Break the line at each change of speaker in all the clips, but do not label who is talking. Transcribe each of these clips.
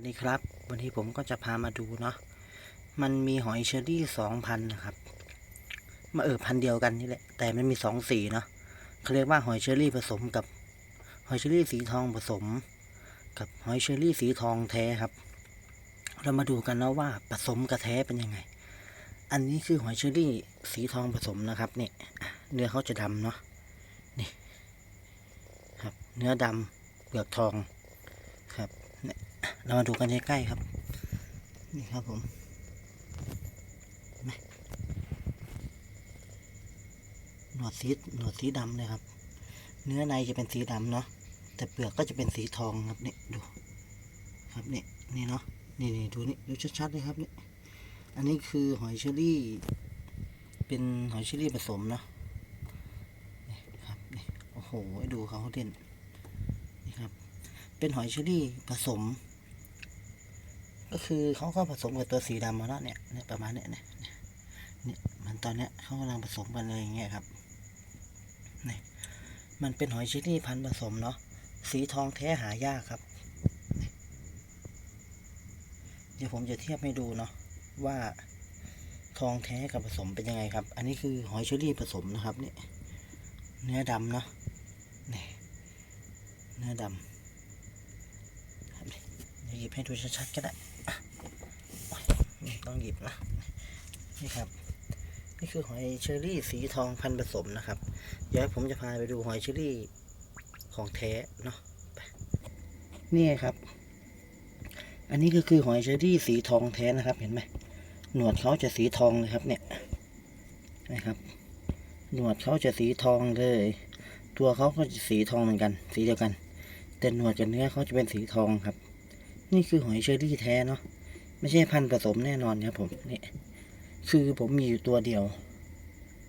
วัสดีครับ วันนี้ผมก็จะพามาดูเนาะมันมีหอยเชอรี่สองพันนะครับ มาเออพันเดียวกันนี่แหละ แต่มันมีสองสีเนาะเขาเรียกว่าหอยเชอรี่ผสมกับ หอยเชอรี่สีทองผสม กับหอยเชอรี่สีทองแท้ครับ เรามาดูกันนะว่าผสมกับแท้เป็นยังไง อันนี้คือหอยเชอรี่สีทองผสมนะครับเนี่อะเนื้อเขาจะดำเนาะนี่ครับ เนื้อดำเปลือกทองครับเนี่ย เรามาดูกันใกล้ๆครับ นี่ครับผมหนไหมหนวดสีหนวดสีดำเลยครับ เนื้อในจะเป็นสีดำเนาะแต่เปลือกก็จะเป็นสีทองครับนี่ดู ครับนี่นี่เนาะนี่นี่ดูนี่ดูชัดๆเลยครับนี่อันนี้คือหอยเชอรี่ เป็นหอยเชอรี่ผสมเนาะนี่ครับนี่โอ้โหดูเขาเด่นนี่ครับ เป็นหอยเชอรี่ผสม ก็คือเขาก็ผสมกับตัวสีดำมาแล้วเนี่ยเนี่ยประมาณเนี้ยเนี่ยเนี่ยมันตอนเนี้ยเขากำลังผสมกันเลยอย่างเงี้ยครับนี่มันเป็นหอยเชอรี่พันผสมเนาะสีทองแท้หายากครับ เดี๋ยวผมจะเทียบให้ดูเนาะว่าทองแท้กับผสมเป็นยังไงครับ อันนี้คือหอยเชอรี่ผสมนะครับนี่เนื้อดำเนาะนี่เนื้อดำ หยิบให้ดูชัดๆก็ได้ต้องหยิบนะ นี่ครับ นี่คือหอยเชอรี่สีทองพันผสมนะครับเดี๋ยวผมจะพาไปดูหอยเชอรี่ของแท้เนาะนี่ครับ อันนี้ก็คือหอยเชอรี่สีทองแท้นะครับ เห็นไหมหนวดเขาจะสีทองเลยครับ เนี่ยนะครับ หนวดเขาจะสีทองเลย ตัวเขาก็จะสีทองเหมือนกัน สีเดียวกัน แต่หนวดกับเนื้อเขาจะเป็นสีทองครับ นี่คือหอยเชอรี่แท้เนาะไม่ใช่พันธุ์ผสมแน่นอนครับผมนี่คือผมมีอยู่ตัวเดียว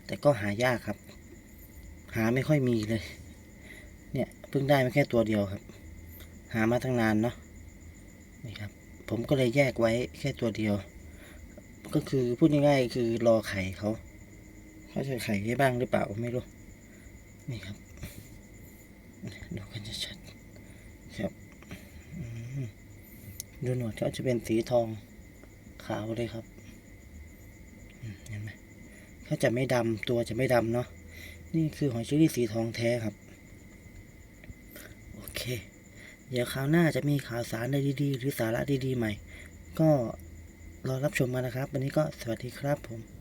แต่ก็หายากครับ หาไม่ค่อยมีเลย เนี่ยเพิ่งได้มาแค่ตัวเดียวครับ หามาตั้งนานเนาะนี่ครับ ผมก็เลยแยกไว้แค่ตัวเดียว ก็คือพูดง่ายๆคือรอไข่เขาเขาจะไข่ได้บ้างหรือเปล่าไม่รู้นี่ครับดูกันชัดๆครับ อืม ดูหนวดเขาจะเป็นสีทองขาวเลยครับเห็นไหมเขาจะไม่ดำตัวจะไม่ดำเนาะนี่คือหอยเชอรี่สีทองแท้ครับ โอเค เดี๋ยวคราวหน้าจะมีข่าวสารอะไรดีๆ หรือสาระดีๆ ใหม่ ก็รอรับชมกันนะครับ วันนี้ก็สวัสดีครับผม